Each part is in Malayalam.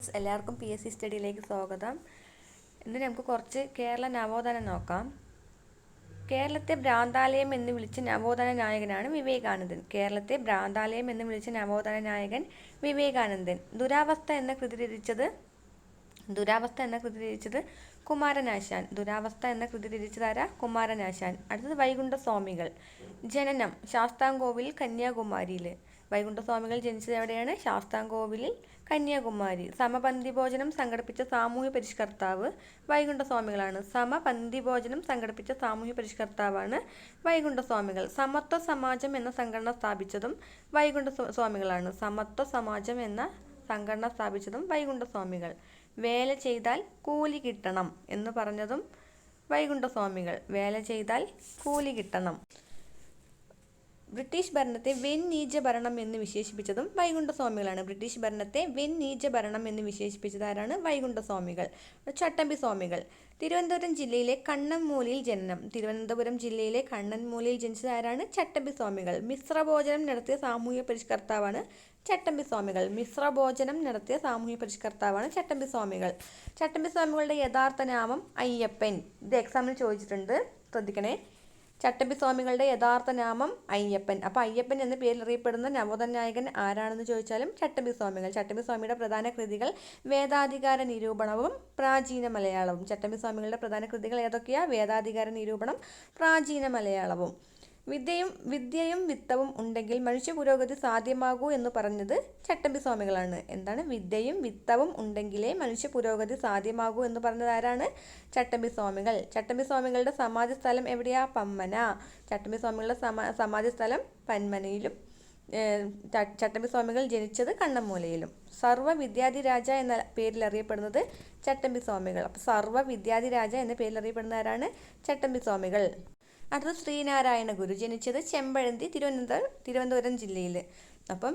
എല്ലാവർക്കും പി എസ് സി സ്റ്റഡിയിലേക്ക് സ്വാഗതം. ഇന്ന് നമുക്ക് കുറച്ച് കേരള നവോത്ഥാനം നോക്കാം. കേരളത്തെ ഭ്രാന്താലയം എന്ന് വിളിച്ച നവോത്ഥാന നായകനാണ് വിവേകാനന്ദൻ. കേരളത്തെ ഭ്രാന്താലയം എന്ന് വിളിച്ച നവോത്ഥാന നായകൻ വിവേകാനന്ദൻ. ദുരാവസ്ഥ എന്ന കൃതി രചിച്ചത് ദുരാവസ്ഥ എന്ന കൃതി രചിച്ചത് കുമാരനാശാൻ. ദുരാവസ്ഥ എന്ന കൃതി രചിച്ചതാര കുമാരനാശാൻ. അടുത്തത് വൈകുണ്ഠസ്വാമികൾ. ജനനം ശാസ്താംകോവിൽ കന്യാകുമാരിയിൽ വൈകുണ്ഠസ്വാമികൾ ജനിച്ചത് എവിടെയാണ്? ശാസ്താംകോവിലിൽ കന്യാകുമാരി. സമപന്തി ഭോജനം സംഘടിപ്പിച്ച സാമൂഹ്യ പരിഷ്കർത്താവ് വൈകുണ്ഠസ്വാമികളാണ്. സമപന്തി ഭോജനം സംഘടിപ്പിച്ച സാമൂഹ്യ പരിഷ്കർത്താവാണ് വൈകുണ്ഠസ്വാമികൾ. സമത്വ സമാജം എന്ന സംഘടന സ്ഥാപിച്ചതും വൈകുണ്ഠ സ്വ- സ്വാമികളാണ് സമത്വ സമാജം എന്ന സംഘടന സ്ഥാപിച്ചതും വൈകുണ്ഠസ്വാമികൾ. വേല ചെയ്താൽ കൂലി കിട്ടണം എന്ന് പറഞ്ഞതും വൈകുണ്ഠസ്വാമികൾ. വേല ചെയ്താൽ കൂലി കിട്ടണം. ബ്രിട്ടീഷ് ഭരണത്തെ വെൻ നീച ഭരണം എന്ന് വിശേഷിപ്പിച്ചതും വൈകുണ്ഠസ്വാമികളാണ്. ബ്രിട്ടീഷ് ഭരണത്തെ വെൻ നീച ഭരണം എന്ന് വിശേഷിപ്പിച്ചത് ആരാണ്? വൈകുണ്ഠസ്വാമികൾ. ചട്ടമ്പി സ്വാമികൾ തിരുവനന്തപുരം ജില്ലയിലെ കണ്ണൻമൂലിയിൽ ജനനം. തിരുവനന്തപുരം ജില്ലയിലെ കണ്ണൻമൂലിയിൽ ജനിച്ചത് ആരാണ്? ചട്ടമ്പി സ്വാമികൾ മിശ്രഭോജനം നടത്തിയ സാമൂഹ്യ പരിഷ്കർത്താവാണ് ചട്ടമ്പി സ്വാമികൾ മിശ്രഭോജനം നടത്തിയ സാമൂഹ്യ പരിഷ്കർത്താവാണ് ചട്ടമ്പി സ്വാമികൾ ചട്ടമ്പി സ്വാമികളുടെ യഥാർത്ഥ നാമം അയ്യപ്പൻ. ഇത് എക്സാമിന് ചോദിച്ചിട്ടുണ്ട്. ശ്രദ്ധിക്കണേ. ചട്ടമ്പി സ്വാമികളുടെ യഥാർത്ഥ നാമം അയ്യപ്പൻ. അപ്പോൾ അയ്യപ്പൻ എന്ന പേരിൽ അറിയപ്പെടുന്ന നവോദൻ നായകൻ ആരാണെന്ന് ചോദിച്ചാലും ചട്ടമ്പി സ്വാമികൾ ചട്ടമ്പി സ്വാമിയുടെ പ്രധാന കൃതികൾ വേദാധികാര നിരൂപണവും പ്രാചീന മലയാളവും. ചട്ടമ്പി സ്വാമികളുടെ പ്രധാന കൃതികൾ ഏതൊക്കെയാ? വേദാധികാര നിരൂപണം പ്രാചീന മലയാളവും. വിദ്യയും വിദ്യയും വിത്തവും ഉണ്ടെങ്കിൽ മനുഷ്യ പുരോഗതി സാധ്യമാകൂ എന്ന് പറഞ്ഞത് ചട്ടമ്പി സ്വാമികളാണ്. എന്താണ്? വിദ്യയും വിത്തവും ഉണ്ടെങ്കിലേ മനുഷ്യ പുരോഗതി സാധ്യമാകൂ എന്ന് പറഞ്ഞത് ആരാണ്? ചട്ടമ്പി സ്വാമികൾ. ചട്ടമ്പി സ്വാമികളുടെ സമാധി സ്ഥലം എവിടെയാ? പമ്മന. ചട്ടമ്പി സ്വാമികളുടെ സമാ സമാധി സ്ഥലം പന്മനയിലും ചട്ടമ്പി സ്വാമികൾ ജനിച്ചത് കണ്ണമ്മൂലയിലും. സർവ വിദ്യാധിരാജ എന്ന പേരിൽ അറിയപ്പെടുന്നത് ചട്ടമ്പി സ്വാമികൾ. അപ്പോൾ സർവ വിദ്യാധിരാജ എന്ന പേരിൽ അറിയപ്പെടുന്ന ആരാണ്? ചട്ടമ്പി സ്വാമികൾ. അടുത്തത് ശ്രീനാരായണ ഗുരു ജനിച്ചത് ചെമ്പഴന്തി തിരുവനന്തപുരം തിരുവനന്തപുരം ജില്ലയിൽ അപ്പം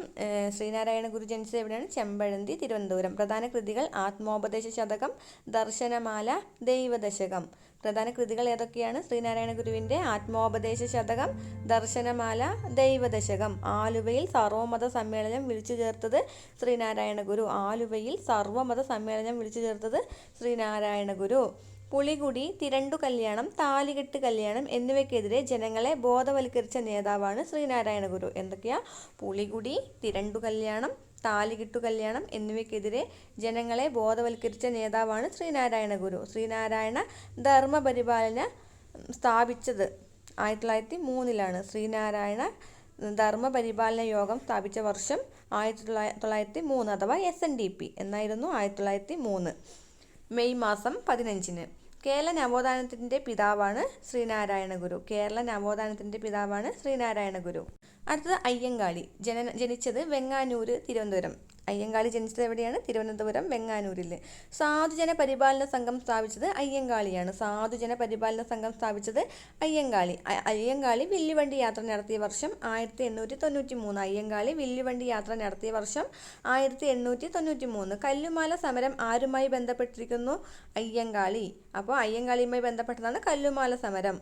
ശ്രീനാരായണ ഗുരു ജനിച്ചത് എവിടെയാണ്? ചെമ്പഴന്തി തിരുവനന്തപുരം. പ്രധാന കൃതികൾ ആത്മോപദേശ ശതകം ദർശനമാല ദൈവദശകം. പ്രധാന കൃതികൾ ഏതൊക്കെയാണ്? ശ്രീനാരായണ ഗുരുവിന്റെ ആത്മോപദേശ ശതകം ദർശനമാല ദൈവദശകം. ആലുവയിൽ സർവമത സമ്മേളനം വിളിച്ചു ചേർത്തത് ശ്രീനാരായണ ഗുരു. ആലുവയിൽ സർവമത സമ്മേളനം വിളിച്ചു ചേർത്തത് ശ്രീനാരായണ ഗുരു. പുളികുടി തിരണ്ടു കല്യാണം താലികെട്ട് കല്യാണം എന്നിവയ്ക്കെതിരെ ജനങ്ങളെ ബോധവൽക്കരിച്ച നേതാവാണ് ശ്രീനാരായണ ഗുരു. എന്തൊക്കെയാ? പുളികുടി തിരണ്ടു കല്യാണം താലികെട്ടു കല്യാണം എന്നിവയ്ക്കെതിരെ ജനങ്ങളെ ബോധവൽക്കരിച്ച നേതാവാണ് ശ്രീനാരായണ ഗുരു. ശ്രീനാരായണ ധർമ്മപരിപാലന സ്ഥാപിച്ചത് ആയിരത്തി തൊള്ളായിരത്തി മൂന്നിലാണ് ശ്രീനാരായണ ധർമ്മപരിപാലന യോഗം സ്ഥാപിച്ച വർഷം ആയിരത്തി തൊള്ളായിരത്തി മൂന്ന് അഥവാ എസ് എൻ ഡി പി എന്നായിരുന്നു ആയിരത്തി തൊള്ളായിരത്തി മൂന്ന് മെയ് മാസം പതിനഞ്ചിന്. കേരള നവോത്ഥാനത്തിന്റെ പിതാവാണ് ശ്രീനാരായണ ഗുരു. കേരള നവോത്ഥാനത്തിന്റെ പിതാവാണ് ശ്രീനാരായണ ഗുരു. അടുത്തത് അയ്യങ്കാളി. ജന ജനിച്ചത് വെങ്ങാനൂര് തിരുവനന്തപുരം. അയ്യങ്കാളി ജനിച്ചത് എവിടെയാണ്? തിരുവനന്തപുരം വെങ്ങാനൂരിൽ സാധുജന പരിപാലന സംഘം സ്ഥാപിച്ചത് അയ്യങ്കാളിയാണ്. സാധുജന പരിപാലന സംഘം സ്ഥാപിച്ചത് അയ്യങ്കാളി. അയ്യങ്കാളി വില്ലുവണ്ടി യാത്ര നടത്തിയ വർഷം ആയിരത്തി എണ്ണൂറ്റി തൊണ്ണൂറ്റി മൂന്ന് അയ്യങ്കാളി വില്ലുവണ്ടി യാത്ര നടത്തിയ വർഷം ആയിരത്തി എണ്ണൂറ്റി തൊണ്ണൂറ്റി മൂന്ന് കല്ലുമാല സമരം ആരുമായി ബന്ധപ്പെട്ടിരിക്കുന്നു? അയ്യങ്കാളി. അപ്പോൾ അയ്യങ്കാളിയുമായി ബന്ധപ്പെട്ടതാണ് കല്ലുമാല സമരം.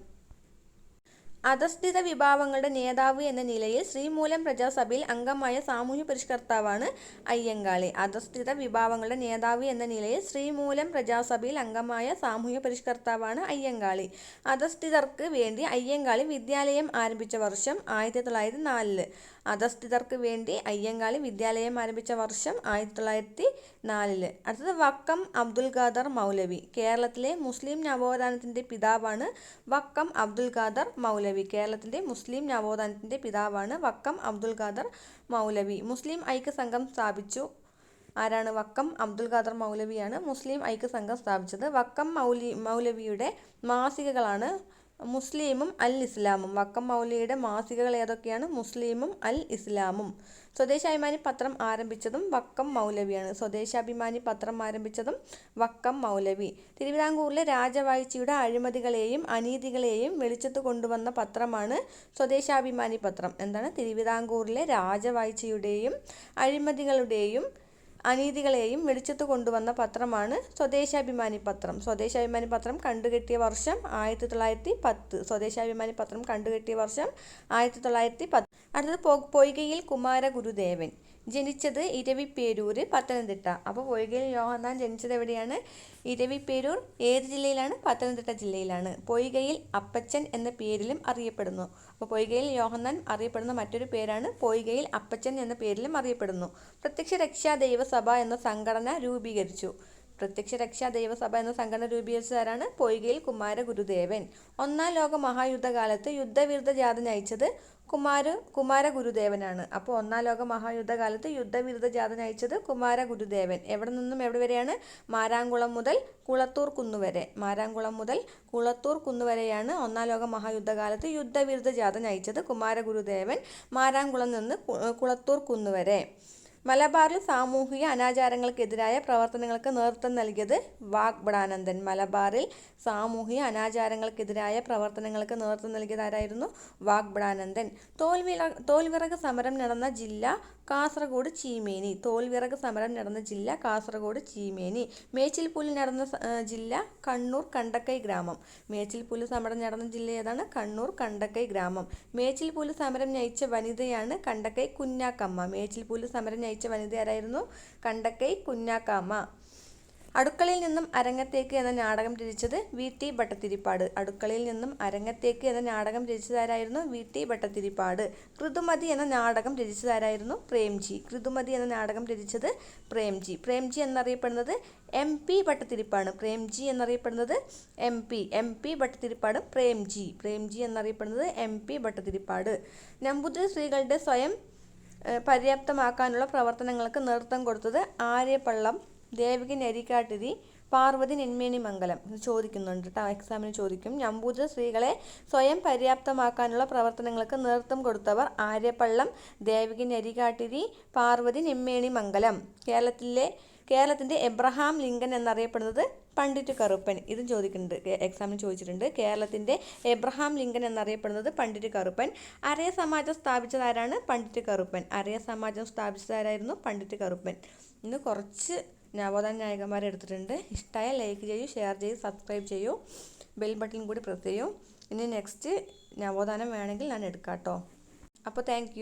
അധസ്ഥിത വിഭാഗങ്ങളുടെ നേതാവ് എന്ന നിലയിൽ ശ്രീമൂലം പ്രജാസഭയിൽ അംഗമായ സാമൂഹ്യ പരിഷ്കർത്താവാണ് അയ്യങ്കാളി. അധസ്ഥിത വിഭാഗങ്ങളുടെ നേതാവ് എന്ന നിലയിൽ ശ്രീമൂലം പ്രജാസഭയിൽ അംഗമായ സാമൂഹ്യ പരിഷ്കർത്താവാണ് അയ്യങ്കാളി. അധസ്ഥിതർക്ക് വേണ്ടി അയ്യങ്കാളി വിദ്യാലയം ആരംഭിച്ച വർഷം ആയിരത്തി തൊള്ളായിരത്തി നാലിൽ അധസ്ഥിതർക്ക് വേണ്ടി അയ്യങ്കാളി വിദ്യാലയം ആരംഭിച്ച വർഷം ആയിരത്തി തൊള്ളായിരത്തി നാലിൽ അടുത്തത് വക്കം അബ്ദുൽ ഖാദർ മൗലവി. കേരളത്തിലെ മുസ്ലിം നവോത്ഥാനത്തിന്റെ പിതാവാണ് വക്കം അബ്ദുൽ ഖാദർ മൗലവി. കേരളത്തിന്റെ മുസ്ലിം നവോത്ഥാനത്തിന്റെ പിതാവാണ് വക്കം അബ്ദുൽ ഖാദർ മൗലവി. മുസ്ലിം ഐക്യ സംഘം സ്ഥാപിച്ചു. ആരാണ് വക്കം അബ്ദുൽ ഖാദർ മൗലവിയാണ് മുസ്ലിം ഐക്യ സംഘം സ്ഥാപിച്ചത്. വക്കം മൗലി മൗലവിയുടെ മാസികകളാണ് മുസ്ലിമും അൽ ഇസ്ലാമും വക്കം മൗലിയുടെ മാസികകൾ ഏതൊക്കെയാണ്? മുസ്ലിമും അൽ ഇസ്ലാമും സ്വദേശാഭിമാനി പത്രം ആരംഭിച്ചതും വക്കം മൗലവിയാണ്. സ്വദേശാഭിമാനി പത്രം ആരംഭിച്ചതും വക്കം മൗലവി. തിരുവിതാംകൂറിലെ രാജവാഴ്ചയുടെ അഴിമതികളെയും അനീതികളെയും വെളിച്ചത്ത് കൊണ്ടുവന്ന പത്രമാണ് സ്വദേശാഭിമാനി പത്രം. എന്താണ്? തിരുവിതാംകൂറിലെ രാജവാഴ്ചയുടെയും അഴിമതികളുടെയും അനീതികളെയും വെളിച്ചത്ത് കൊണ്ടുവന്ന പത്രമാണ് സ്വദേശാഭിമാനി പത്രം. സ്വദേശാഭിമാനി പത്രം കണ്ടുകെട്ടിയ വർഷം ആയിരത്തി തൊള്ളായിരത്തി പത്ത് സ്വദേശാഭിമാനി പത്രം കണ്ടുകെട്ടിയ വർഷം ആയിരത്തി തൊള്ളായിരത്തി പത്ത് അടുത്തത് പൊയ്കയിൽ കുമാര കുമാരഗുരുദേവൻ. ജനിച്ചത് ഇരവിപ്പേരൂര് പത്തനംതിട്ട. അപ്പോൾ പൊയ്കയിൽ യോഹന്നാൻ ജനിച്ചത് എവിടെയാണ്? ഇരവിപ്പേരൂർ ഏത് ജില്ലയിലാണ്? പത്തനംതിട്ട ജില്ലയിലാണ്. പൊയ്കയിൽ അപ്പച്ചൻ എന്ന പേരിലും അറിയപ്പെടുന്നു. അപ്പോൾ പൊയ്കയിൽ യോഹന്നാൻ അറിയപ്പെടുന്ന മറ്റൊരു പേരാണ് പൊയ്കയിൽ അപ്പച്ചൻ എന്ന പേരിലും അറിയപ്പെടുന്നു. പ്രത്യക്ഷ രക്ഷാ ദൈവസഭ എന്ന സംഘടന രൂപീകരിച്ചു. പ്രത്യക്ഷ രക്ഷാ ദൈവസഭ എന്ന സംഘടന രൂപീകരിച്ചതാരാണ്? പൊയ്കയിൽ കുമാര ഗുരുദേവൻ. ഒന്നാം ലോക മഹായുദ്ധകാലത്ത് യുദ്ധവിരുദ്ധ ജാഥ നയിച്ചത് കുമാര കുമാര ഗുരുദേവനാണ്. അപ്പോൾ ഒന്നാം ലോക മഹായുദ്ധകാലത്ത് യുദ്ധവിരുദ്ധ ജാഥ നയിച്ചത് കുമാര ഗുരുദേവൻ. എവിടെ നിന്നും എവിടെ വരെയാണ്? മാരാങ്കുളം മുതൽ കുളത്തൂർ കുന്നുവരെ മാരാങ്കുളം മുതൽ കുളത്തൂർ കുന്നുവരെയാണ് ഒന്നാം ലോക മഹായുദ്ധകാലത്ത് യുദ്ധവിരുദ്ധ ജാഥ നയിച്ചത് കുമാര ഗുരുദേവൻ. മാരാങ്കുളം നിന്ന് കുളത്തൂർ കുന്നുവരെ മലബാറിൽ സാമൂഹിക അനാചാരങ്ങൾക്കെതിരായ പ്രവർത്തനങ്ങൾക്ക് നേതൃത്വം നൽകിയത് വാഗ്ബടാനന്ദൻ. മലബാറിൽ സാമൂഹിക അനാചാരങ്ങൾക്കെതിരായ പ്രവർത്തനങ്ങൾക്ക് നേതൃത്വം നൽകിയത് ആരായിരുന്നു? വാഗ്ബടാനന്ദൻ. തോൽവി തോൽവിറക് സമരം നടന്ന ജില്ല കാസർഗോഡ് ചീമേനി. തോൽവിറക് സമരം നടന്ന ജില്ല കാസർഗോഡ് ചീമേനി. മേച്ചിൽപ്പുലി നടന്ന ജില്ല കണ്ണൂർ കണ്ടക്കൈ ഗ്രാമം. മേച്ചിൽപ്പുലി സമരം നടന്ന ജില്ല ഏതാണ്? കണ്ണൂർ കണ്ടക്കൈ ഗ്രാമം. മേച്ചിൽപ്പുലി സമരം നയിച്ച വനിതയാണ് കണ്ടക്കൈ കുഞ്ഞാക്കമ്മ. മേച്ചിൽപ്പുലി സമരം നയിച്ച വനിതയാരായിരുന്നു കണ്ടക്കൈ കുഞ്ഞാക്കാമ അടുക്കളയിൽ നിന്നും അരങ്ങത്തേക്ക് എന്ന നാടകം രചിച്ചത് വി. ടി. ഭട്ടത്തിരിപ്പാട് അടുക്കളയിൽ നിന്നും അരങ്ങത്തേക്ക് എന്ന നാടകം രചിച്ചതാരായിരുന്നു വി. ടി. ഭട്ടത്തിരിപ്പാട് കൃതുമതി എന്ന നാടകം രചിച്ചതാരായിരുന്നു പ്രേംജി. കൃതുമതി എന്ന നാടകം രചിച്ചത് പ്രേംജി. പ്രേംജി എന്നറിയപ്പെടുന്നത് എം. പി. ഭട്ടത്തിരിപ്പാണ് പ്രേംജി എന്നറിയപ്പെടുന്നത് M. P. M. P. Bhattathiripad Premji. Premji എന്നറിയപ്പെടുന്നത് എം. പി. ഭട്ടത്തിരിപ്പാട് നമ്പൂതിരി സ്ത്രീകളുടെ സ്വയം പര്യാപ്തമാക്കാനുള്ള പ്രവർത്തനങ്ങൾക്ക് നേതൃത്വം കൊടുത്തത് ആര്യപ്പള്ളം ദേവികൻ എരിക്കാട്ടിരി പാർവതി നെന്മേനി മംഗലം ചോദിക്കുന്നുണ്ട് കേട്ടോ എക്സാമിന് ചോദിക്കും. നമ്പൂതിരി സ്ത്രീകളെ സ്വയം പര്യാപ്തമാക്കാനുള്ള പ്രവർത്തനങ്ങൾക്ക് നേതൃത്വം കൊടുത്തവർ ആര്യപ്പള്ളം ദേവികൻ എരികാട്ടിരി പാർവതി നെന്മേനി മംഗലം. കേരളത്തിലെ കേരളത്തിന്റെ എബ്രഹാം ലിങ്കൻ എന്നറിയപ്പെടുന്നത് പണ്ഡിറ്റ് കറുപ്പൻ ഇതും ചോദിക്കുന്നുണ്ട്. എക്സാമിന് ചോദിച്ചിട്ടുണ്ട്. കേരളത്തിന്റെ എബ്രഹാം ലിങ്കൻ എന്നറിയപ്പെടുന്നത് പണ്ഡിറ്റ് കറുപ്പൻ. അരയ സമാജം സ്ഥാപിച്ചതാരാണ് പണ്ഡിറ്റ് കറുപ്പൻ? അരയ സമാജം സ്ഥാപിച്ചതാരായിരുന്നു പണ്ഡിറ്റ് കറുപ്പൻ? ഇന്ന് കുറച്ച് നവോത്ഥാന നായകന്മാരെ എടുത്തിട്ടുണ്ട്. ഇഷ്ടമായ ലൈക്ക് ചെയ്യൂ ഷെയർ ചെയ്യൂ സബ്സ്ക്രൈബ് ചെയ്യൂ. ബെൽ ബട്ടൺ കൂടി പ്രസ് ചെയ്യൂ. ഇനി നെക്സ്റ്റ് നവോത്ഥാനം വേണമെങ്കിൽ ഞാൻ എടുക്കാം കേട്ടോ അപ്പോൾ താങ്ക്